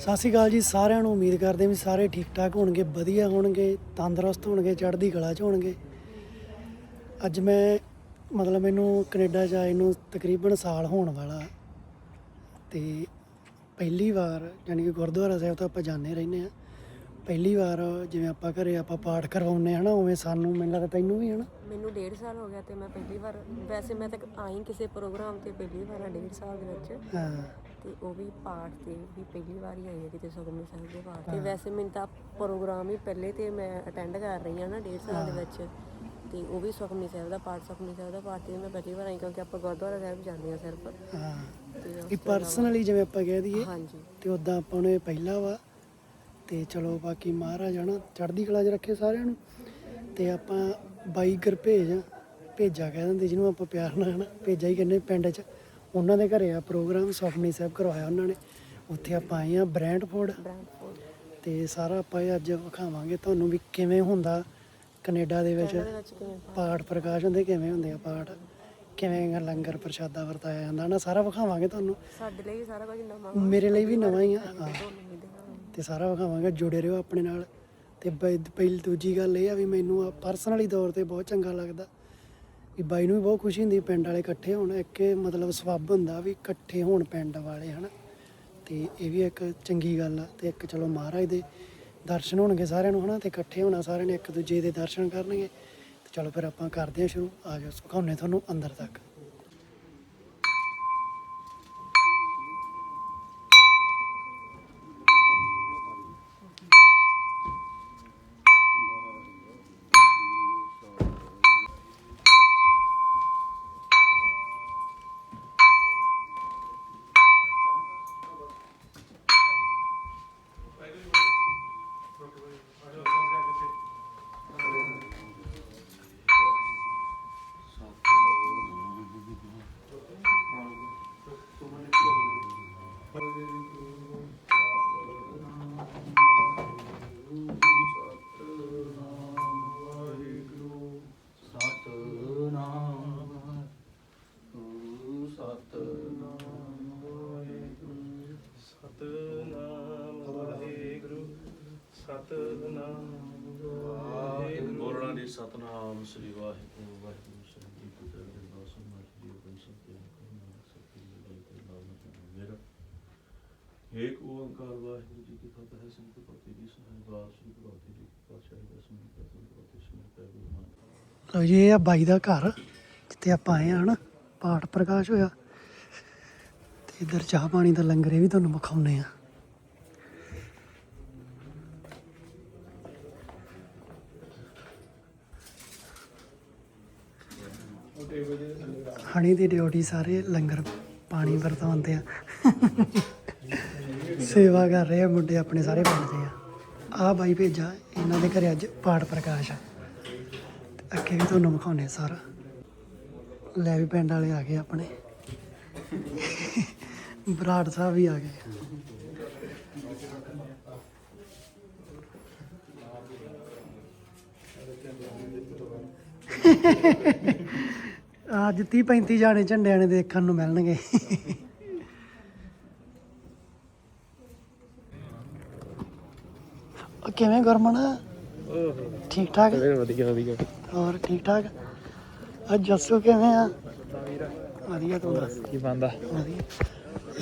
ਸਤਿ ਸ਼੍ਰੀ ਅਕਾਲ ਜੀ ਸਾਰਿਆਂ ਨੂੰ ਉਮੀਦ ਕਰਦੇ ਵੀ ਸਾਰੇ ਠੀਕ ਠਾਕ ਹੋਣਗੇ ਵਧੀਆ ਹੋਣਗੇ ਤੰਦਰੁਸਤ ਹੋਣਗੇ ਚੜ੍ਹਦੀ ਕਲਾ 'ਚ ਹੋਣਗੇ। ਅੱਜ ਮੈਂ ਮਤਲਬ ਮੈਨੂੰ ਕੈਨੇਡਾ 'ਚ ਆਏ ਨੂੰ ਤਕਰੀਬਨ ਸਾਲ ਹੋਣ ਵਾਲਾ। ਤੇ ਪਹਿਲੀ ਵਾਰ ਯਾਨੀ ਕਿ ਗੁਰਦੁਆਰਾ ਸਾਹਿਬ ਤੋਂ ਆਪਾਂ ਜਾਂਦੇ ਰਹਿੰਦੇ ਆ ਪਹਿਲੀ ਵਾਰ ਜਿਵੇਂ ਆਪਾਂ ਘਰੇ ਆਪਾਂ ਪਾਠ ਕਰਵਾਉਂਦੇ ਹਨਾ ਉਵੇਂ ਸਾਨੂੰ ਮੈਨੂੰ ਲੱਗਦਾ ਤੈਨੂੰ ਵੀ ਹਨਾ? ਮੈਨੂੰ ਡੇਢ ਸਾਲ ਹੋ ਗਿਆ ਤੇ ਮੈਂ ਪਹਿਲੀ ਵਾਰ ਵੈਸੇ ਮੈਂ ਤਾਂ ਆਈ ਕਿਸੇ ਪ੍ਰੋਗਰਾਮ ਤੇ ਪਹਿਲੀ ਵਾਰ ਆ ਡੇਢ ਸਾਲ ਦੇ ਵਿੱਚ। ਹਾਂ। ਤੇ ਉਹ ਵੀ ਪਾਠ ਤੇ ਵੀ ਪਹਿਲੀ ਵਾਰ ਹੀ ਆਈ ਹੈ ਕਿਤੇ ਸੁਖਮਨੀ ਸਾਹਿਬ ਦੇ ਪਾਠ ਤੇ। ਵੈਸੇ ਮੈਨੂੰ ਤਾਂ ਪ੍ਰੋਗਰਾਮ ਹੀ ਪਹਿਲੇ ਤੇ ਮੈਂ ਅਟੈਂਡ ਕਰ ਰਹੀ ਹਾਂ ਨਾ ਡੇਢ ਸਾਲ ਦੇ ਵਿੱਚ। ਤੇ ਉਹ ਵੀ ਸੁਖਮਨੀ ਸਾਹਿਬ ਦਾ ਪਾਠ ਸੁਖਮਨੀ ਸਾਹਿਬ ਦਾ ਪਾਠ ਤੇ ਮੈਂ ਪਹਿਲੀ ਵਾਰ ਆਈ ਕਿਉਂਕਿ ਆਪਾਂ ਗੁਰਦੁਆਰਾ ਸਾਹਿਬ ਜਾਂਦੇ ਹਾਂ ਸਿਰਫ। ਹਾਂ। ਇਹ ਪਰਸਨਲੀ ਜਿਵੇਂ ਆਪਾਂ ਕਹਿ ਦਈਏ ਹਾਂਜੀ। ਤੇ ਉਦਾਂ ਆਪਾਂ ਨੂੰ ਇਹ ਪਹਿਲਾ ਵਾ। ਤੇ ਚਲੋ ਬਾਕੀ ਮਹਾਰਾਜ ਹਨਾ ਚੜ੍ਹਦੀ ਕਲਾ 'ਚ ਰੱਖੇ ਸਾਰਿਆਂ ਨੂੰ। ਤੇ ਆਪਾਂ ਬਾਈ ਗੁਰਭੇਜ ਭੇਜਾ ਕਹਿ ਦਿੰਦੇ ਜਿਹਨੂੰ ਆਪਾਂ ਪਿਆਰ ਨਾਲ ਹਨਾ ਭੇਜਾ ਹੀ ਕਹਿੰਦੇ ਪਿੰਡ 'ਚ। ਉਹਨਾਂ ਦੇ ਘਰੇ ਆ ਪ੍ਰੋਗਰਾਮ ਸੁਖਮਨੀ ਸਾਹਿਬ ਕਰਵਾਇਆ ਉਹਨਾਂ ਨੇ। ਉੱਥੇ ਆਪਾਂ ਆਏ ਆ ਬ੍ਰੈਂਡਫੋਰਡ। ਤੇ ਸਾਰਾ ਆਪਾਂ ਇਹ ਅੱਜ ਵਿਖਾਵਾਂਗੇ ਤੁਹਾਨੂੰ ਵੀ ਕਿਵੇਂ ਹੁੰਦਾ ਕੈਨੇਡਾ ਦੇ ਵਿੱਚ। ਪਾਠ ਪ੍ਰਕਾਸ਼ ਹੁੰਦੇ ਕਿਵੇਂ ਹੁੰਦੇ ਆ ਪਾਠ? ਕਿਵੇਂ ਲੰਗਰ ਪ੍ਰਸ਼ਾਦਾ ਵਰਤਾਇਆ ਜਾਂਦਾ ਨਾ ਸਾਰਾ ਵਿਖਾਵਾਂਗੇ ਤੁਹਾਨੂੰ। ਸਾਡੇ ਲਈ ਸਾਰਾ ਕੁਝ ਨਵਾਂ। ਮੇਰੇ ਲਈ ਵੀ ਨਵਾਂ ਹੀ ਆ। ਤੇ ਸਾਰਾ ਵਿਖਾਵਾਂਗੇ ਜੁੜੇ ਰਹੋ ਆਪਣੇ ਨਾਲ। ਤੇ ਪਹਿਲੀ ਦੂਜੀ ਗੱਲ ਇਹ ਆ ਵੀ ਮੈਨੂੰ ਪਰਸਨਲੀ ਤੌਰ ਤੇ ਬਹੁਤ ਚੰਗਾ ਲੱਗਦਾ। ਵੀ ਬਾਈ ਨੂੰ ਵੀ ਬਹੁਤ ਖੁਸ਼ੀ ਹੁੰਦੀ, ਪਿੰਡ ਵਾਲੇ ਇਕੱਠੇ ਹੋਣ, ਇੱਕ ਇਹ ਮਤਲਬ ਸਬੱਬ ਹੁੰਦਾ ਵੀ ਇਕੱਠੇ ਹੋਣ ਪਿੰਡ ਵਾਲੇ, ਹਨਾ। ਤੇ ਇਹ ਵੀ ਇੱਕ ਚੰਗੀ ਗੱਲ ਆ ਤੇ ਇੱਕ ਚਲੋ ਮਹਾਰਾਜ ਦੇ ਦਰਸ਼ਨ ਹੋਣਗੇ ਸਾਰਿਆਂ ਨੂੰ, ਹਨਾ, ਤੇ ਇਕੱਠੇ ਹੋਣਾ ਸਾਰਿਆਂ ਨੇ ਇੱਕ ਦੂਜੇ ਦੇ ਦਰਸ਼ਨ ਕਰਨਗੇ। ਤੇ ਚਲੋ ਫਿਰ ਆਪਾਂ ਕਰਦੇ ਹਾਂ ਸ਼ੁਰੂ, ਆ ਜਾਓ ਸੁਖਾਉਣੇ ਤੁਹਾਨੂੰ ਅੰਦਰ ਤੱਕ। ਏਕ ਓੰਕਾਰ ਵਾਹਿਗੁਰੂ ਜੀ ਕੀ ਫਤਿਹ ਹੈ ਸੰਤ ਪਤੀ ਦੀ ਸਹਾਇਤਾ ਸ੍ਰੀ ਭਗਵਤੀ ਜੀ ਪਾਤਸ਼ਾਹ ਦਾ ਸਮਿਤ ਪ੍ਰਤਨ ਪ੍ਰਤੀ ਸਮਿਤ ਹੈ ਗੁਰੂ ਨਾਨਕ ਲਓ ਜੀ ਇਹ ਆ ਬਾਈ ਦਾ ਘਰ ਜਿੱਥੇ ਆਪਾਂ ਆਏ ਆ ਹਨਾ ਪਾਠ ਪ੍ਰਕਾਸ਼ ਹੋਇਆ। ਤੇ ਇੱਧਰ ਚਾਹ ਪਾਣੀ ਦਾ ਲੰਗਰ ਇਹ ਵੀ ਤੁਹਾਨੂੰ ਵਿਖਾਉਨੇ ਆ। ਹਣੀ ਦੀ ਡਿਊਟੀ ਸਾਰੇ ਲੰਗਰ ਪਾਣੀ ਵਰਤਾਉਂਦੇ ਆ। ਸੇਵਾ ਕਰ ਰਹੇ ਆ ਮੁੰਡੇ ਆਪਣੇ ਸਾਰੇ ਪਿੰਡ ਦੇ ਆ। ਆ ਬਾਈ ਭੇਜਾ, ਇਹਨਾਂ ਦੇ ਘਰੇ ਅੱਜ ਪਾਠ ਪ੍ਰਕਾਸ਼ ਆ। ਤੇ ਅੱਗੇ ਵੀ ਤੁਹਾਨੂੰ ਵਿਖਾਉਣੇ ਸਾਰਾ। ਲੈ ਵੀ ਪਿੰਡ ਵਾਲੇ ਆ ਗਏ ਆਪਣੇ। ਬਰਾੜ ਸਾਹਿਬ ਵੀ ਆ ਗਏ। ਅੱਜ 30 35 ਜਾਣੇ ਝੰਡਿਆਂ ਨੇ ਦੇਖਣ ਨੂੰ ਮਿਲਣਗੇ। ਉਹ ਕਿਵੇਂ ਗੁਰਮਨ ਠੀਕ ਠਾਕ ਵਧੀਆ ਵਧੀਆ। ਹੋਰ ਠੀਕ ਠਾਕ ਅੱਜ ਜੱਸੂ ਕਿਵੇਂ ਆ? ਵਧੀਆ ਤੂੰ ਦੱਸ। ਕੀ ਬੰਦਾ ਵਧੀਆ।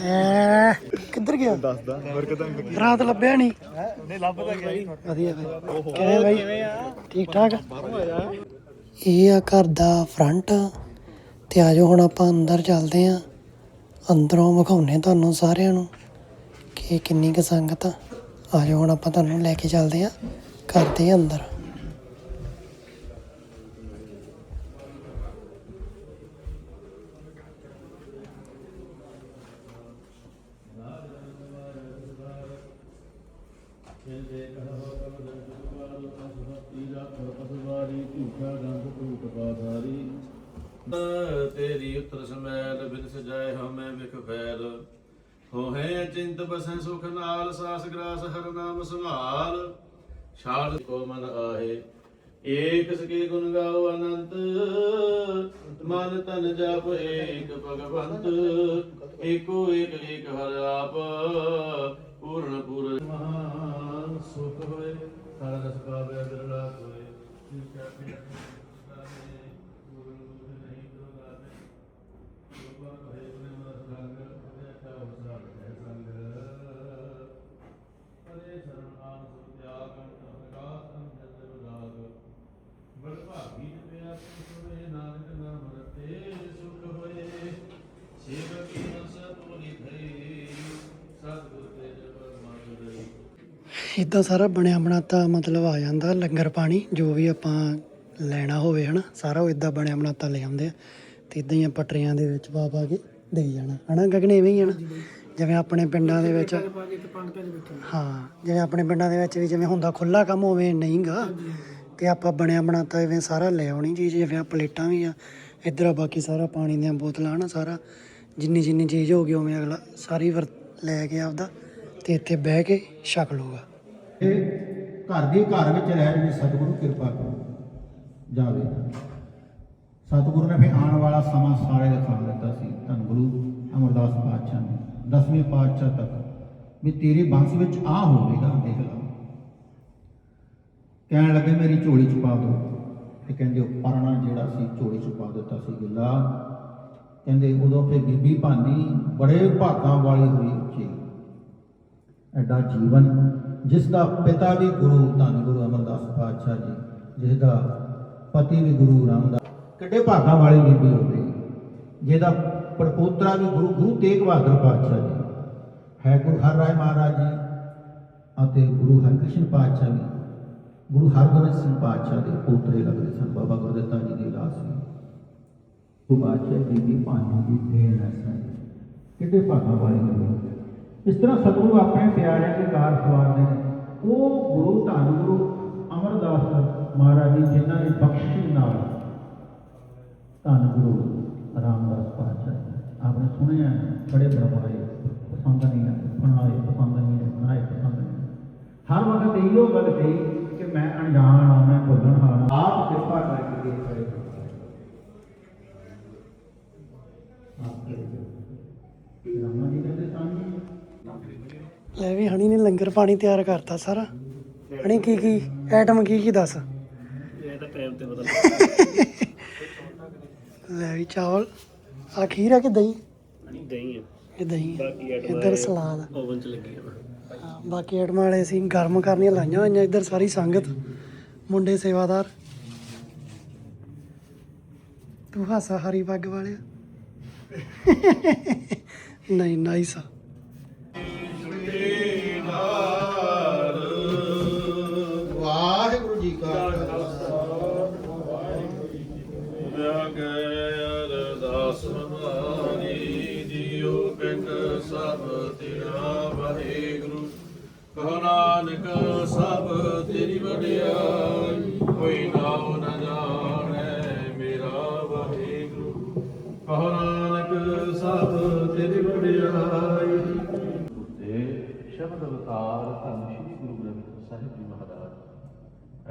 ਐ ਕਿੱਧਰ ਗਿਆ? ਦੱਸਦਾ। ਹੋਰ ਕਿਦਾਂ ਰਾਤ ਲੱਭਿਆ ਨਹੀਂ? ਨਹੀਂ ਲੱਭਦਾ ਗਿਆ ਜੀ। ਵਧੀਆ ਬਾਈ? ਕਿਵੇਂ ਬਾਈ ਠੀਕ ਠਾਕ ਇਹ ਆ ਘਰ ਦਾ ਫਰੰਟ। ਤੇ ਆਜੋ ਹੁਣ ਆਪਾਂ ਅੰਦਰ ਚੱਲਦੇ ਆ। ਅੰਦਰੋਂ ਵਿਖਾਉਨੇ ਤੁਹਾਨੂੰ ਸਾਰਿਆਂ ਨੂੰ ਕਿ ਕਿੰਨੀ ਕੁ ਸੰਗਤ ਆ। ਆਜੋ, ਹੁਣ ਆਪਾਂ ਤੁਹਾਨੂੰ ਲੈ ਕੇ ਚੱਲਦੇ ਆ ਘਰ ਦੇ ਅੰਦਰ। ਤੇਰੀ ਉਤਰ ਸਮੈਲ ਬਿਨ ਸਜਾਏ ਹਮੇ ਵਿਖ ਫੈਲ। ਹੋਹੇ ਅਚਿੰਤ ਬਸੈ ਸੁਖ ਨਾਲ, ਸਾਸ ਗ੍ਰਾਸ ਹਰ ਨਾਮ ਸੰਭਾਲ। ਛਾੜ ਕੋ ਮਨ ਆਹੇ, ਏਕ ਸਕੇ ਗੁਣ ਗਾਓ ਅਨੰਤ। ਮਨ ਤਨ ਜਪ ਏਕ ਭਗਵੰਤ। ਏਕੋ ਏਕ ਏਕ ਹਰ ਆਪ, ਪੂਰਨ ਪੂਰਨ। ਮਹਾ ਸੁਖ ਹੋਏ ਹਰ ਰਸ ਪਾਵੇ ਇੱਦਾਂ ਸਾਰਾ ਬਣਿਆ ਬਣਾਤਾ ਮਤਲਬ ਆ ਜਾਂਦਾ, ਲੰਗਰ ਪਾਣੀ, ਜੋ ਵੀ ਆਪਾਂ ਲੈਣਾ ਹੋਵੇ ਹਨਾ, ਸਾਰਾ ਉਹ ਇੱਦਾਂ ਬਣਿਆ ਬਣਾਤਾ ਲੈ ਆਉਂਦੇ ਆ, ਤੇ ਇਦਾਂ ਹੀ ਆ ਪਟਰੀਆਂ ਦੇ ਵਿੱਚ ਪਾ ਪਾ ਕੇ ਦੇਈ ਜਾਣਾ। ਹਨਾ ਗਗਨ, ਐਵੇਂ ਹੀ ਆ ਨਾ? ਜਿਵੇਂ ਆਪਣੇ ਪਿੰਡਾਂ ਦੇ ਵਿੱਚ ਹਾਂ, ਜਿਵੇਂ ਆਪਣੇ ਪਿੰਡਾਂ ਦੇ ਵਿੱਚ ਵੀ ਜਿਵੇਂ ਹੁੰਦਾ ਖੁੱਲਾ ਕੰਮ ਹੋਵੇ ਨਹੀਂਗਾ ਤੇ ਆਪਾਂ ਬਣਿਆ ਬਣਾਤਾ ਐਵੇਂ ਸਾਰਾ ਲੈ ਆਉਣੀ ਚੀਜ਼, ਜਿਵੇਂ ਪਲੇਟਾਂ ਵੀ ਆ, ਇੱਧਰ ਬਾਕੀ ਸਾਰਾ ਪਾਣੀ ਦੀਆਂ ਬੋਤਲਾਂ ਹਨਾ ਸਾਰਾ, ਜਿੰਨੀ ਜਿੰਨੀ ਚੀਜ਼ ਹੋ ਗਈ ਉਵੇਂ ਅਗਲਾ ਸਾਰੀ ਵਰਤ, ਲੈ ਕੇ ਆਪਦਾ, ਤੇ ਇੱਥੇ ਬਹਿ ਕੇ ਛਕ ਲੂਗਾ ਘਰ ਦੇ ਘਰ ਵਿੱਚ ਰਹਿ ਜੀ ਸਤਿਗੁਰੂ ਕਿਰਪਾ ਕਰੋ। ਜਾਵੇ। ਸਤਿਗੁਰੂ ਨੇ ਫਿਰ ਆਉਣ ਵਾਲਾ ਸਮਾਂ ਸਾਰੇ ਦਿਖਾ ਦਿੱਤਾ ਸੀ। ਧੰਨ ਗੁਰੂ ਅਮਰਦਾਸ ਪਾਤਸ਼ਾਹ ਨੇ। ਦਸਵੇਂ ਪਾਤਸ਼ਾਹ ਤੱਕ। ਵੀ ਤੇਰੇ ਬੰਸ ਵਿੱਚ ਆ ਹੋਵੇਗਾ, ਦੇਖ ਲਾ। ਕਹਿਣ ਲੱਗੇ, ਮੇਰੀ ਝੋਲੀ ਚ ਪਾ ਦੋ। ਤੇ ਕਹਿੰਦੇ, ਉਹ ਪਰਣਾ ਜਿਹੜਾ ਸੀ, ਝੋਲੀ ਚ ਪਾ ਦਿੱਤਾ ਸੀ ਗਿੱਲਾ। ਕਹਿੰਦੇ, ਉਦੋਂ ਫਿਰ ਬੀਬੀ ਭਾਨੀ ਬੜੇ ਭਾਗਾਂ ਵਾਲੀ ਹੋਈ ਉੱਚੀ। ਐਡਾ ਜੀਵਨ ਜਿਸ ਦਾ ਪਿਤਾ ਵੀ ਗੁਰੂ, ਧੰਨ ਗੁਰੂ ਅਮਰਦਾਸ ਪਾਤਸ਼ਾਹ ਜੀ, ਜਿਸ ਦਾ ਪਤੀ ਵੀ ਗੁਰੂ ਰਾਮਦਾਸ। ਕਿੱਡੇ ਭਾਗਾਂ ਵਾਲੀ ਬੀਬੀ ਹੋਵੇ ਜਿਹਦਾ ਪੜਪੋਤਰਾ ਵੀ ਗੁਰੂ ਗੁਰੂ ਤੇਗ ਬਹਾਦਰ ਪਾਤਸ਼ਾਹ ਜੀ। ਹੈ ਗੁਰੂ ਹਰ ਰਾਏ ਮਹਾਰਾਜ ਜੀ ਅਤੇ ਗੁਰੂ ਹਰਿਕ੍ਰਿਸ਼ਨ ਪਾਤਸ਼ਾਹ ਜੀ। ਗੁਰੂ ਹਰਗੋਬਿੰਦ ਸਿੰਘ ਪਾਤਸ਼ਾਹ ਦੇ ਪੋਤਰੇ ਲੱਗਦੇ ਸਨ, ਬਾਬਾ ਗੁਰਦਿੱਤਾ ਜੀ ਦੀ ਲਾਸ਼ ਸੀ ਉਹ ਬਾਦਸ਼ਾਹ ਜੀ ਦੀ ਭਾਣੀ ਦੀ ਦੇਣ ਹੈ ਕਿੱਡੇ ਭਾਗਾਂ ਵਾਲੀ ਬੀਬੀ ਇਸ ਤਰ੍ਹਾਂ ਸਤਿਗੁਰੂ ਆਪਣੇ ਪਿਆਰਿਆਂ ਦੇ ਕਾਰ ਸਵਾਰਦੇ ਨੇ। ਉਹ ਗੁਰੂ ਧੰਨ ਗੁਰੂ ਅਮਰਦਾਸ ਮਹਾਰਾਜ ਜੀ, ਜਿਨ੍ਹਾਂ ਨੇ ਬਖਸ਼ਿਸ਼ ਨਾਲ ਧੰਨ ਗੁਰੂ ਰਾਮਦਾਸ ਪਾਤਸ਼ਾਹ ਆਪਣੇ ਸੁਣਿਆ ਬੜੇ ਬੜਵਾਏ ਪਸੰਦ ਨਹੀਂ ਹੈ ਬਣਾਏ ਪਸੰਦ ਨਹੀਂ ਬਣਾਏ ਪਸੰਦ ਨਹੀਂ ਹਰ ਵਕਤ ਇਹੋ ਗੱਲ ਕਹੀ ਕਿ ਮੈਂ ਅਣਜਾਣ ਹਾਂ ਮੈਂ ਭੁੱਲਣ ਹਾਰ ਹਾਂ। ਆਪ ਕਿਰਪਾ ਕਰਕੇ ਦੇਖ ਕਰੇ ਆਪ ਕਿਰਪਾ ਰਾਮਾ ਜੀ ਕਹਿੰਦੇ ਸਾਹਮਣੇ ਲੈ ਵੀ ਹਣੀ ਨੇ ਲੰਗਰ ਪਾਣੀ ਤਿਆਰ ਕਰਤਾ ਸਾਰਾ। ਹਣੀ ਕੀ ਕੀ ਆਈਟਮ ਕੀ ਕੀ ਦੱਸ? ਇਹ ਤਾਂ ਟਾਈਮ ਤੇ ਪਤਾ ਲੈ ਵੀ ਚਾਵਲ। ਆ ਖੀਰ ਆ ਕਿ ਦਹੀਂ? ਨਹੀਂ ਦਹੀਂ ਆ ਇਹ ਦਹੀਂ ਆ। ਬਾਕੀ ਆਈਟਮਾਂ ਇੱਧਰ ਸਲਾਦ। ਓਵਨ ਚ ਲੱਗੀਆਂ ਵਾ ਹਾਂ, ਬਾਕੀ ਆਈਟਮਾਂ ਵਾਲੇ ਅਸੀਂ ਗਰਮ ਕਰਨੀਆਂ ਲਾਈਆਂ ਹੋਈਆਂ ਇੱਧਰ ਸਾਰੀ ਸੰਗਤ ਮੁੰਡੇ ਸੇਵਾਦਾਰ। ਤੂੰ ਹਾਸਾ ਹਰੀ ਪੱਗ ਵਾਲਿਆ। ਨਹੀਂ ਨਾਈਸ ਆ। ਨਾਨਕ, ਸਭ ਤੇਰੀ ਵਡਿਆਈ। ਕੋਈ ਨਾਉ ਨ ਜਾਣੈ ਮੇਰਾ ਵਾਹਿਗੁਰੂ। ਕਹੋ ਨਾਨਕ, ਸਭ ਤੇਰੀ ਵਡਿਆਈ। ਤੇ ਸ਼ਬਦ ਅਵਤਾਰ ਧੰਨ ਸ਼੍ਰੀ ਗੁਰੂ ਗ੍ਰੰਥ ਸਾਹਿਬ ਜੀ ਮਹਾਰਾਜ।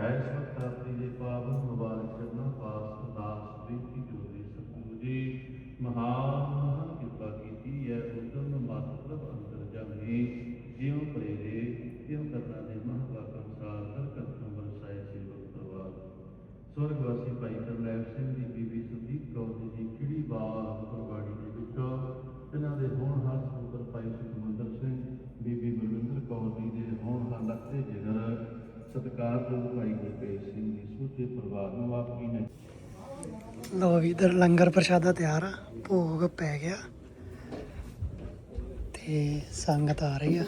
ਐਸ ਵਕਤ ਆਪਣੀ ਦੇ ਪਾਵਨ ਮੁਬਾਰਕ ਚਰਨਾਂ ਪਾਸ ਅਰਦਾਸ ਬੇਨਤੀ ਜੋਦੀ ਸਤਿਗੁਰੂ ਜੀ, ਮਹਾਨ ਭਾਈ ਕਰਨੈਲ ਸਿੰਘ ਦੀ ਬੀਬੀ ਸੰਦੀਪ ਕੌਰ ਜੀ ਦੀ ਕਿਹੜੀ ਬਾਤ ਪਰਵਾੜੀ ਦੇ ਵਿੱਚੋਂ। ਇਹਨਾਂ ਦੇ ਹੋਣਹਾਰ ਸਪੁੱਤਰ ਭਾਈ ਸੁਖਮੰਦਰ ਸਿੰਘ, ਬੀਬੀ ਬਲਵਿੰਦਰ ਕੌਰ ਜੀ ਦੇ ਹੋਣਹਾਰ ਲੱਖੇ ਜਿਗਰ ਸਤਿਕਾਰਯੋਗ ਭਾਈ ਗੁਰਪ੍ਰੀਤ ਸਿੰਘ ਦੀ ਸੂਚੇ ਪਰਿਵਾਰ ਨੂੰ ਆਪ ਕੀ ਨੇ। ਲੋ ਵੀ ਇਧਰ ਲੰਗਰ ਪ੍ਰਸ਼ਾਦਾ ਤਿਆਰ ਆ, ਭੋਗ ਪੈ ਗਿਆ ਤੇ ਸੰਗਤ ਆ ਰਹੀ ਆ।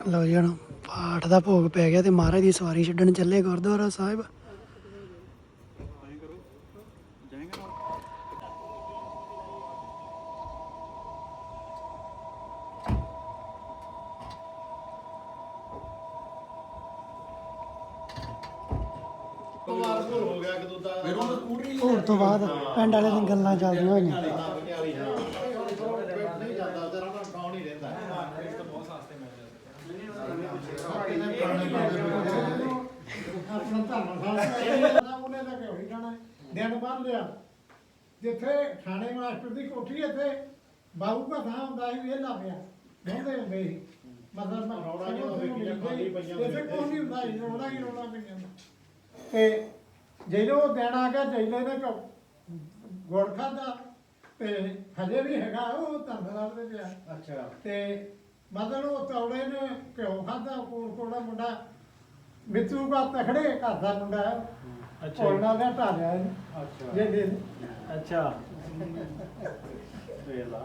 ਲਓ ਜੀ ਹੁਣ ਪਾਠ ਦਾ ਭੋਗ ਪੈ ਗਿਆ ਤੇ ਮਹਾਰਾਜ ਦੀ ਸਵਾਰੀ ਛੱਡਣ ਚੱਲੇ ਗੁਰਦੁਆਰਾ ਸਾਹਿਬ ਹੋਰ ਤੋਂ ਬਾਅਦ ਪਿੰਡ ਵਾਲੇ ਦੀਆਂ ਗੱਲਾਂ ਚੱਲਦੀਆਂ ਹੋਈਆਂ ਆਪਣਾ ਧਰਮਸ਼ਾਲਾ ਉਹਨੇ ਤਾਂ ਕਿਉਂ ਹੀ ਜਾਣਾ ਦਿਨ ਬੰਨ ਲਿਆ। ਜਿੱਥੇ ਥਾਣੇ ਮਾਸਟਰ ਦੀ ਕੋਠੀ ਇੱਥੇ ਬਾਬੂ ਦਾ ਥਾਂ ਹੁੰਦਾ ਸੀ ਇਹ ਲਾ ਪਿਆ ਕਹਿੰਦੇ ਹੁੰਦੇ ਸੀ। ਮਤਲਬ ਮੈਂ ਰੌਲਾ ਜਿਹਾ ਹੋਵੇ ਕਿ ਖਾਲੀ ਪਈਆਂ ਇੱਥੇ ਕੋਈ ਨਹੀਂ ਹੁੰਦਾ ਸੀ ਰੌਲਾ ਹੀ ਰੌਲਾ ਪਈਆਂ ਤੇ ਜਦੋਂ ਦਿਨ ਆ ਗਿਆ ਜੈਲੇ ਨੇ ਚੋ ਗੁੜ ਖਾਦਾ ਤੇ ਹਜੇ ਵੀ ਹੈਗਾ ਉਹ ਧਰਮਸ਼ਾਲਾ ਦੇ ਪਿਆ। ਅੱਛਾ। ਤੇ ਮਤਲਬ ਉਹ ਤੌੜੇ ਨੇ ਘਿਓ ਖਾਦਾ ਕੋਲ ਕੋੜਾ ਮੁੰਡਾ। ਮਿੱਤੂ ਦਾ ਤਖੜੇ ਘਰ ਦਾ ਮੁੰਡਾ ਹੈ। ਅੱਛਾ ਉਹਨਾਂ ਦਾ ਢਾਲਿਆ ਅੱਛਾ। ਜੇ ਦੇ ਅੱਛਾ।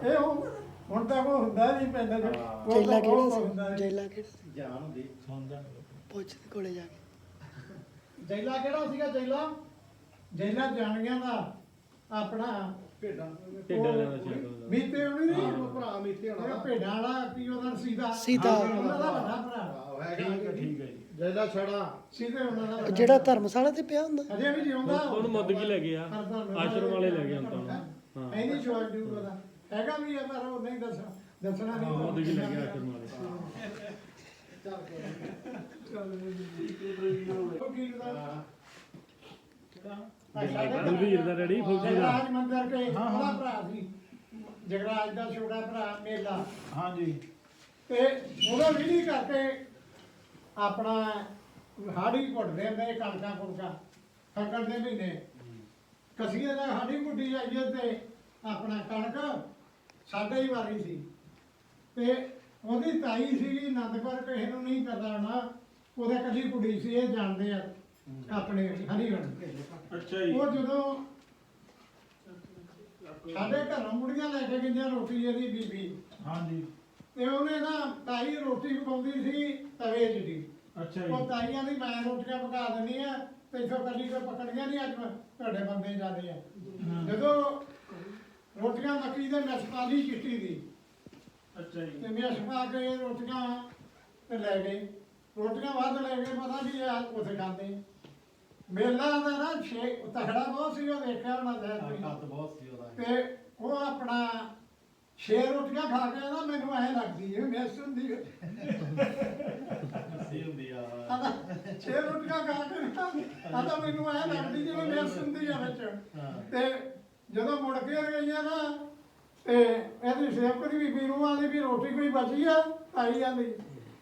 ਇਹ ਉਹ ਹੁਣ ਤਾਂ ਉਹ ਹੁੰਦਾ ਨਹੀਂ ਪੈਂਦਾ ਜੀ ਉਹ ਤਾਂ ਬਹੁਤ ਕਿਹੜਾ ਹੁੰਦਾ ਸੀ। ਜੈਲਾ ਕਿਹੜਾ ਸੀ? ਜਾਨ ਹੁੰਦੀ ਪੁੱਛ ਦੇ ਕੋਲੇ ਜਾ ਕੇ। ਜੈਲਾ ਕਿਹੜਾ ਸੀਗਾ? ਜੈਲਾ? ਜੈਲਾ ਜਾਣੀਆਂ ਦਾ। ਆਪਣਾ ਭੇਡਾਂ ਭੇਡਾਂ ਵਾਲਾ ਸੀ ਉਹਦਾ। ਮੀਤੇ ਹੋਣੀ ਨਹੀਂ ਭਰਾ ਮੀਤੇ ਹੋਣਾ। ਭੇਡਾਂ ਵਾਲਾ ਕੀ ਉਹਦਾ ਨਾਂ ਸੀਦਾ ਸੀਤਾ। ਉਹਨਾਂ ਦਾ ਵੱਡਾ ਭਰਾ ਠੀਕ ਹੈ ਠੀਕ ਹੈ ਜੀ। ਜੈਲਾ ਛੜਾ। ਸੀਤੇ ਉਹਨਾਂ ਦਾ ਜਿਹੜਾ ਧਰਮਸ਼ਾਲਾ ਤੇ ਪਿਆ ਹੁੰਦਾ। ਅਜੇ ਵੀ ਜਿਉਂਦਾ ਉਹਨੂੰ ਮੁੱਦ ਕੀ ਲੈ ਗਿਆ। ਆਸ਼ਰਮ ਵਾਲੇ ਲੈ ਗਏ ਹੁਣ ਤਾਂ ਉਹਨੂੰ। ਹਾਂ। ਐ ਨਹੀਂ ਜਵਾਬ ਦਿਊ ਉਹਦਾ। ਹੈਗਾ ਵੀ ਹੈ ਪਰ ਉਹ ਨਹੀਂ ਦੱਸਣਾ ਦੱਸਣਾ ਨਹੀਂ ਮੁੱਦ ਕੀ ਲੈ ਗਿਆ ਆਸ਼ਰਮ ਵਾਲੇ। ਉਹ ਕੀ ਦਾ ਬਲਵੀਰ ਦਾ ਡੈਡੀ ਫੌਜੀ ਦਾ ਜਗਰਾਜ ਮੰਦਰ ਕੇ ਉਹਦਾ ਭਰਾ ਸੀ ਜਗਰਾਜ ਦਾ ਛੋਟਾ ਭਰਾ ਮੇਲਾ ਹਾਂਜੀ ਤੇ ਉਹਦਾ ਵਿਧੀ ਕਰਕੇ ਆਪਣਾ ਹਾੜੀ ਘੁੱਟਦੇ ਹੁੰਦੇ ਕਣਕਾਂ ਕੁਣਕਾਂ ਫਕੜ ਦੇ ਮਹੀਨੇ ਕਸੀਏ ਦਾ ਹਾੜੀ ਮੁੱਢੀ ਜਾਈਏ ਤੇ ਆਪਣਾ ਕਣਕ ਸਾਡੇ ਹੀ ਵਾਰੀ ਸੀ ਤੇ ਉਹਦੀ ਤਾਈ ਸੀਗੀ ਆਨੰਦਪੁਰ ਕਿਸੇ ਨੂੰ ਨਹੀਂ ਪਤਾ ਹੋਣਾ, ਉਹਦੇ ਕੱਲੀ ਕੁੜੀ ਸੀ, ਇਹ ਜਾਣਦੇ ਆ। ਆਪਣੇ ਹਰੀਹਣ ਅੱਛਾ ਉਹ ਜਦੋਂ ਸਾਡੇ ਘਰੋਂ ਮੁੜੀਆਂ ਲੈ ਕੇ ਗਈਆਂ ਰੋਟੀ ਇਹਦੀ ਬੀਬੀ। ਹਾਂਜੀ। ਤੇ ਉਹਨੇ ਨਾ ਤਾਈ ਰੋਟੀ ਪਕਾਉਂਦੀ ਸੀ ਤਵੇ 'ਚ ਦੀ ਅੱਛਾ ਉਹ ਤਾਈਆਂ ਦੀ ਮੈਂ ਰੋਟੀਆਂ ਪਕਾ ਦਿੰਦੀ ਆ ਤੇ ਇਥੋਂ ਕੱਲੀ ਕੋ ਪਕੜੀਆਂ ਨਹੀਂ ਅੱਜ ਮੈਂ ਤੁਹਾਡੇ ਬੰਦੇ ਜਾਂਦੇ ਆ। ਜਦੋਂ ਰੋਟੀਆਂ ਮੱਕੀ ਦੇ ਮਿਸਪਾਲੀ ਚਿੱਟੀ ਦੀ ਅੱਛਾ ਤੇ ਮਿਸ ਪਾ ਕੇ ਰੋਟੀਆਂ ਤੇ ਲੈ ਗਏ। ਰੋਟੀਆਂ ਵੱਧ ਲੈ ਗਏ ਪਤਾ ਨਹੀਂ ਆ ਉੱਥੇ ਖਾਂਦੇ। ਮੇਲਾ ਦਾ ਨਾ ਛੇ ਤਖੜਾ ਬਹੁਤ ਸੀ ਉਹ ਦੇਖਿਆ ਉਹਨਾਂ ਦਾ ਬਹੁਤ ਸੀ ਉਹਦਾ। ਤੇ ਉਹ ਆਪਣਾ ਛੇ ਰੋਟੀਆਂ ਖਾ ਕੇ ਨਾ ਮੈਨੂੰ ਐ ਲੱਗਦੀ ਹੈ ਮੈਂ ਸੁਣਦੀ ਸੀ। ਹੁੰਦੀ ਆ। ਆਦਾ ਛੇ ਰੋਟੀਆਂ ਖਾ ਕੇ ਆਦਾ ਮੈਨੂੰ ਐ ਲੱਗਦੀ ਜਿਵੇਂ ਮੈਂ ਸੁਣਦੀ ਆ ਵਿੱਚ। ਤੇ ਜਦੋਂ ਮੁੜ ਕੇ ਗਈਆਂ ਨਾ ਤੇ ਇਹਦੀ ਸੇਵਕ ਦੀ ਬੀਬੀ ਨੂੰ ਆਂਦੀ ਵੀ ਰੋਟੀ ਕੋਈ ਬਚੀ ਆ ਆਈ ਜਾਂਦੀ।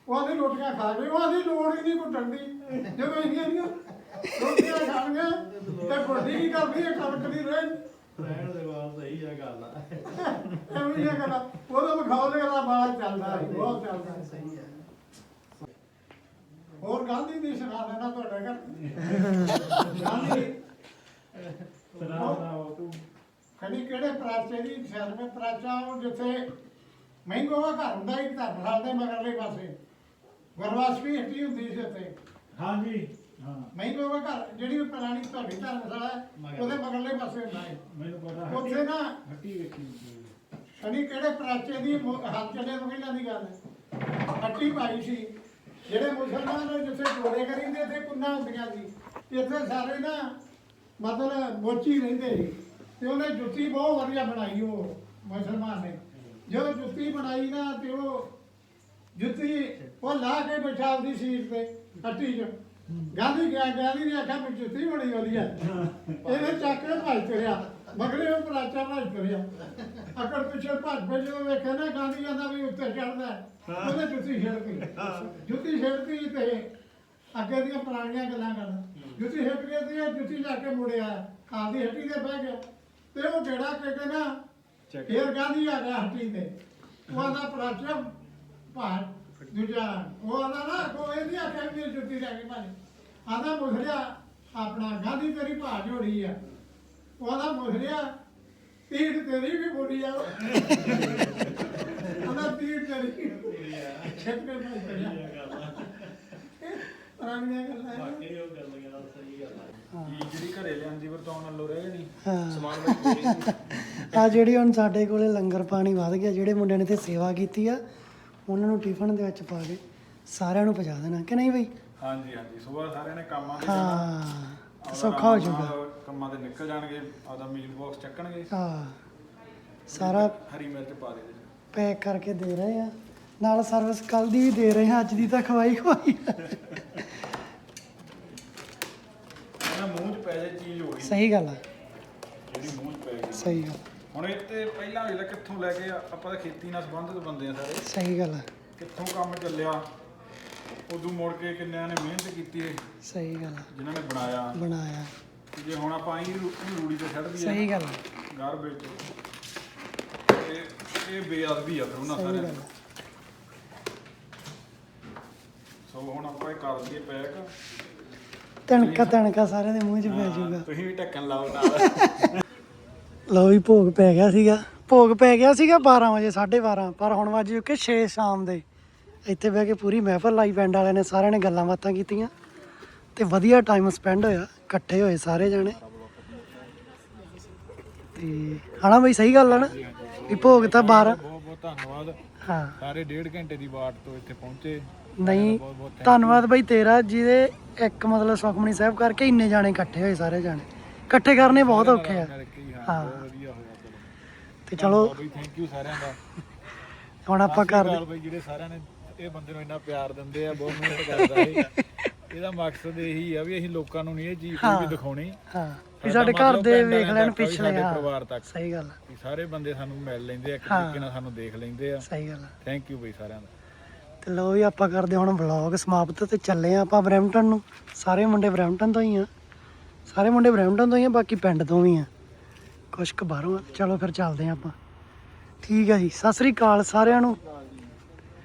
ਉਹ ਆਂਦੀ ਰੋਟੀਆਂ ਖਾ ਗਏ ਉਹ ਆਂਦੀ ਲੋੜ ਹੀ ਨਹੀਂ ਘੁੱਟਣ ਦੀ। ਜਦੋਂ ਇੰਨੀਆਂ ਇੰਨੀਆਂ ਰੋਟੀਆਂ ਖਾਣੀਆਂ ਤੇ ਘੁੱਟੀ ਕੀ ਕਰਦੀ ਹੈ ਕਣਕ ਦੀ ਰਹਿ ਰਹਿਣ ਦੇ ਬਾਅਦ ਸਹੀ ਆ ਗੱਲ ਆ। ਐਵੇਂ ਹੀ ਕਰਾ ਉਹਦਾ ਮਖੌਲ ਦਾ ਬਾਲਾ ਚੱਲਦਾ ਸੀ, ਬਹੁਤ ਚੱਲਦਾ ਸੀ। ਸਹੀ ਆ ਹੋਰ ਗਾਂਧੀ ਦੀ ਸੁਣਾ ਦੇਣਾ ਤੁਹਾਡੇ ਘਰ? ਗਾਂਧੀ? ਸਰਾਹ ਦਾ ਉਹ ਖਣੀ ਕਿਹੜੇ ਪ੍ਰਾਚੇ ਦੀ ਸਰਵੇ ਪ੍ਰਾਚਾ ਉਹ ਜਿੱਥੇ ਮਹਿੰਗੋਵਾ ਘਰ ਹੁੰਦਾ ਇੱਕ ਧਰਮਸ਼ਾਲ ਦੇ ਮਗਰਲੇ ਪਾਸੇ। ਗੁਰਵਾਸਵੀ ਹੱਟੀ ਹੁੰਦੀ ਸੀ ਉੱਥੇ। ਹਾਂਜੀ। ਹਾਂ। ਮਹਿੰਗੋਵਾ ਘਰ ਜਿਹੜੀ ਪੁਰਾਣੀ ਤੁਹਾਡੀ ਧਰਮਸ਼ਾਲਾ ਹੈ ਉਹਦੇ ਮਗਰਲੇ ਪਾਸੇ ਹੁੰਦਾ ਹੈ। ਮੈਨੂੰ ਪਤਾ ਉੱਥੇ ਨਾ ਹੱਟੀ ਵੇਖੀ ਸ਼ਨੀ ਕਿਹੜੇ ਪ੍ਰਾਚੇ ਦੀ ਹੱਥ ਚੱਲੇ ਤੋਂ ਪਹਿਲਾਂ ਦੀ ਗੱਲ ਹੈ। ਹੱਟੀ ਪਾਈ ਸੀ। ਜਿਹੜੇ ਮੁਸਲਮਾਨ ਜਿੱਥੇ ਜੋੜੇ ਕਰੀਂਦੇ ਇੱਥੇ ਕੁੰਨਾ ਹੁੰਦੀਆਂ ਸੀ। ਇੱਥੇ ਸਾਰੇ ਨਾ ਮਤਲਬ ਮੋਚੀ ਰਹਿੰਦੇ ਸੀ। ਤੇ ਉਹਨੇ ਜੁੱਤੀ ਬਹੁਤ ਵਧੀਆ ਬਣਾਈ ਉਹ ਮੁਸਲਮਾਨ ਨੇ। ਜਦੋਂ ਜੁੱਤੀ ਬਣਾਈ ਨਾ ਤੇ ਉਹ ਜੁੱਤੀ ਉਹ ਲਾ ਕੇ ਬਿਠਾ ਆਪਦੀ ਸੀਟ ਤੇ ਹੱਟੀ 'ਚ। ਗਾਂਧੀ ਗਿਆ ਗਾਂਧੀ ਨੇ ਆਖਿਆ ਵੀ ਜੁੱਤੀ ਬੜੀ ਵਧੀਆ। ਇਹਨੇ ਚੱਕ ਕੇ ਭੱਜ ਤੁਰਿਆ ਮਗਰੇ ਉਹ ਪ੍ਰਾਚਾ ਭੱਜ ਤੁਰਿਆ ਅਕੜ ਪਿੱਛੇ ਭੱਜ ਜਦੋਂ ਵੇਖਿਆ ਨਾ ਗਾਂਧੀ ਕਹਿੰਦਾ ਵੀ ਉੱਤੇ ਚੜਦਾ ਉਹਨੇ ਜੁੱਤੀ ਛੇੜਤੀ। ਜੁੱਤੀ ਛੇੜਤੀ ਤੇ ਅੱਗੇ ਦੀਆਂ ਪੁਰਾਣੀਆਂ ਗੱਲਾਂ ਕਰਨ। ਜੁੱਤੀ ਛੇੜ ਕੇ ਤੇ ਜੁੱਤੀ ਜਾ ਕੇ ਮੁੜਿਆ। ਆਪਦੀ ਹੱਟੀ ਤੇ ਬਹਿ ਗਿਆ। ਤੇ ਉਹ ਜਿਹੜਾ ਕਿ ਨਾ ਫੇਰ ਗਾਂਧੀ ਆ ਗਿਆ ਹੱਟੀ ਤੇ। ਉਹ ਆਂਦਾ ਪ੍ਰਾਚਾ ਭਾਰ ਦੂਜਾ ਉਹ ਆਦਾ ਨਾ ਕੋਈ ਇਹ ਨਹੀਂ ਆਖਿਆ ਵੀ ਮੇਰੀ ਜੁੱਤੀ ਰਹਿ ਗਈ ਭਾਜੀ। ਆਦਾ ਮੁਸਲਿਆ ਆਪਣਾ ਗਾਂਧੀ ਤੇਰੀ ਭਾ ਜੋੜੀ ਆ। ਉਹ ਆਦਾ ਮੁਸਲਿਆ ਤੀੜ ਤੇਰੀ ਵੀ ਬੋਲੀ ਆ। ਆਦਾ ਤੇਰੀ ਛੇਤ ਕੇ ਭਾਈ ਕਰਿਆ ਪੁਰਾਣੀਆਂ ਗੱਲਾਂ ਆ। ਜਿਹੜੀ ਘਰੇ ਲਿਆਂਦੀ ਵਰਤੋਂ ਨਾਲੋਂ ਰਹਿ ਨਹੀਂ ਹਾਂ। ਸਮਾਨ ਵਿੱਚ ਆ ਜਿਹੜੀ ਹੁਣ ਸਾਡੇ ਕੋਲੇ ਲੰਗਰ ਪਾਣੀ ਵੱਧ ਗਿਆ ਜਿਹੜੇ ਮੁੰਡਿਆਂ ਨੇ ਤੇ ਸੇਵਾ ਕੀਤੀ ਆ ਉਹਨਾਂ ਨੂੰ ਟਿਫਨ ਦੇ ਵਿੱਚ ਪਾ ਕੇ ਸਾਰਿਆਂ ਨੂੰ ਪਹੁੰਚਾ ਦੇਣਾ ਕਿ ਨਹੀਂ ਬਈ? ਹਾਂਜੀ ਹਾਂਜੀ। ਸਵੇਰ ਸਾਰਿਆਂ ਨੇ ਕੰਮਾਂ ਤੇ ਹਾਂ ਸੌਖਾ ਹੋ ਜਾਊਗਾ ਕੰਮਾਂ ਤੇ ਨਿਕਲ ਜਾਣਗੇ ਆਦਾ ਮੀਲ ਬਾਕਸ ਚੱਕਣਗੇ। ਹਾਂ। ਸਾਰਾ ਹਰੀ ਮਿਰਚ ਪਾ ਦੇ। ਪੈਕ ਕਰਕੇ ਦੇ ਰਹੇ ਆ। ਨਾਲ ਸਰਵਿਸ ਕੱਲ ਦੀ ਵੀ ਦੇ ਰਹੇ ਆ ਅੱਜ ਦੀ ਤਾਂ ਖਵਾਈ ਖਵਾਈ। ਇਹਨਾਂ ਮੂੰਹ 'ਚ ਪੈ ਜਾਏ ਚੀਜ਼ ਹੋਈ ਸਹੀ ਗੱਲ ਆ। ਜਿਹੜੀ ਮੂੰਹ 'ਚ ਪੈ ਗਈ। ਸਹੀ ਗੱਲ। ਹੁਣ ਇਹ ਤੇ ਪਹਿਲਾਂ ਵੇਲੇ ਕਿੱਥੋਂ ਲੈ ਕੇ ਆਪਾਂ ਤਾਂ ਖੇਤੀ ਨਾਲ ਸੰਬੰਧਿਤ ਬੰਦੇ ਆ ਸਾਰੇ। ਸਹੀ ਗੱਲ ਆ। ਕਿੱਥੋਂ ਕੰਮ ਚੱਲਿਆ ਉਦੋਂ ਮੁੜ ਕੇ ਕਿੰਨਿਆਂ ਨੇ ਮਿਹਨਤ ਕੀਤੀ ਹੈ, ਸਹੀ ਗੱਲ ਆ। ਜਿਨ੍ਹਾਂ ਨੇ ਬਣਾਇਆ। ਬਣਾਇਆ। ਤੇ ਜੇ ਹੁਣ ਆਪਾਂ ਹੀ ਰੂੜੀ ਤੇ ਛੱਡ ਦਈਏ। ਸਹੀ ਗੱਲ ਆ। ਗਾਰਬੇਜ ਤੇ ਇਹ ਬੇਅਦਬੀ ਆ ਫਿਰ ਉਹਨਾਂ ਸਹੀ ਸਾਰਿਆਂ ਗੱਲ ਦੀ। ਸੋ ਹੁਣ ਆਪਾਂ ਇਹ ਕਰ ਦਈਏ ਪੈਕ। ਤਣਕਾ ਤਣਕਾ ਸਾਰਿਆਂ ਦੇ ਮੂੰਹ 'ਚ ਪੈ ਜਾਊਗਾ। ਤੁਸੀਂ ਵੀ ਢੱਕਣ ਲਾਓ ਨਾਲ। ਲਓ ਵੀ ਭੋਗ ਪੈ ਗਿਆ ਸੀਗਾ। ਭੋਗ ਪੈ ਗਿਆ ਸੀਗਾ 12 ਵਜੇ 12:30 ਪਰ ਹੁਣ ਵੱਜ ਚੁੱਕੇ 6 ਸ਼ਾਮ ਦੇ। ਇੱਥੇ ਬਹਿ ਕੇ ਪੂਰੀ ਮਹਿਫਲ ਲਾਈ ਪਿੰਡ ਵਾਲਿਆਂ ਨੇ ਸਾਰਿਆਂ ਨੇ ਗੱਲਾਂ ਬਾਤਾਂ ਕੀਤੀਆਂ। ਤੇ ਵਧੀਆ ਟਾਈਮ ਸਪੈਂਡ ਹੋਇਆ ਇਕੱਠੇ ਹੋਏ ਸਾਰੇ ਜਣੇ। ਤੇ ਹਣਾ ਬਈ ਸਹੀ ਗੱਲ ਆ ਨਾ? ਵੀ ਭੋਗ ਤਾਂ 12 ਬਹੁਤ ਬਹੁਤ ਧੰਨਵਾਦ। ਹਾਂ। ਸਾਰੇ ਡੇਢ ਘੰਟੇ ਦੀ ਬਾਟ ਤੋਂ ਇੱਥੇ ਪਹੁੰਚੇ। ਨਹੀਂ ਧੰਨਵਾਦ ਬਈ ਤੇਰਾ ਜਿਹਦੇ ਇੱਕ ਮਤਲਬ ਸੁਖਮਣੀ ਸਾਹਿਬ ਕਰਕੇ ਇੰਨੇ ਜਾਣੇ ਇਕੱਠੇ ਹੋਏ ਸਾਰੇ ਜਾਣੇ। ਇਕੱਠੇ ਕਰਨੇ ਬਹੁਤ ਔਖੇ ਆ। ਹੀ। ਵਧੀਆ ਹੋਇਆ ਚਲੋ। ਤੇ ਚਲੋ। ਬਈ ਥੈਂਕ ਯੂ ਸਾਰਿਆਂ ਦਾ। ਹੁਣ ਆਪਾਂ ਕਰਦੇ ਅਕਾਲ ਬਈ ਜਿਹੜੇ ਸਾਰਿਆਂ ਨੇ ਇਹ ਬੰਦੇ ਨੂੰ ਇੰਨਾ ਪਿਆਰ ਦਿੰਦੇ ਆ ਬਹੁਤ ਮਿਹਨਤ ਕਰਦਾ ਇਹ। ਇਹਦਾ ਮਕਸਦ ਇਹੀ ਆ ਵੀ ਅਸੀਂ ਲੋਕਾਂ ਨੂੰ ਨਹੀਂ ਇਹ ਚੀਜ਼ ਕੋਈ ਵੀ ਦਿਖਾਉਣੀ। ਹਾਂ। ਵੀ ਸਾਡਾ ਘਰ ਦੇ ਵੇਖ ਲੈਣ ਪਿਛਲੇ ਹਾਂ। ਪਰਿਵਾਰ ਤੱਕ। ਸਹੀ ਗੱਲ ਆ, ਵੀ ਸਾਰੇ ਬੰਦੇ ਸਾਨੂੰ ਮਿਲ ਲੈਂਦੇ ਆ ਇੱਕ। ਤਰੀਕੇ ਨਾਲ ਸਾਨੂੰ ਦੇਖ ਲੈਂਦੇ ਆ। ਸਹੀ ਗੱਲ ਆ। ਥੈਂਕ ਯੂ ਬਈ ਸਾਰਿਆਂ ਦਾ। ਤੇ ਲੋ ਵੀ ਆਪਾਂ ਕਰਦੇ ਹੁਣ ਵਲੌਗ ਸਮਾਪਤ ਤੇ ਚੱਲੇ ਆ ਆਪਾਂ ਬਰੈਂਪਟਨ ਨੂੰ। ਸਾਰੇ ਮੁੰਡੇ ਬਰੈਂਪਟਨ ਤੋਂ ਹੀ ਆ। ਸਾਰੇ ਮੁੰਡੇ ਬਰੈਂਪਟਨ ਤੋਂ ਹੀ ਆ ਬਾਕੀ ਪਿੰਡ ਤੋਂ ਵੀ ਆ। ਕੁਛ ਕੁ ਬਾਹਰੋਂ। ਆ ਚਲੋ ਫਿਰ ਚੱਲਦੇ ਆ ਆਪਾਂ। ਠੀਕ ਹੈ ਜੀ, ਸਤਿ ਸ੍ਰੀ ਅਕਾਲ ਸਾਰਿਆਂ ਨੂੰ।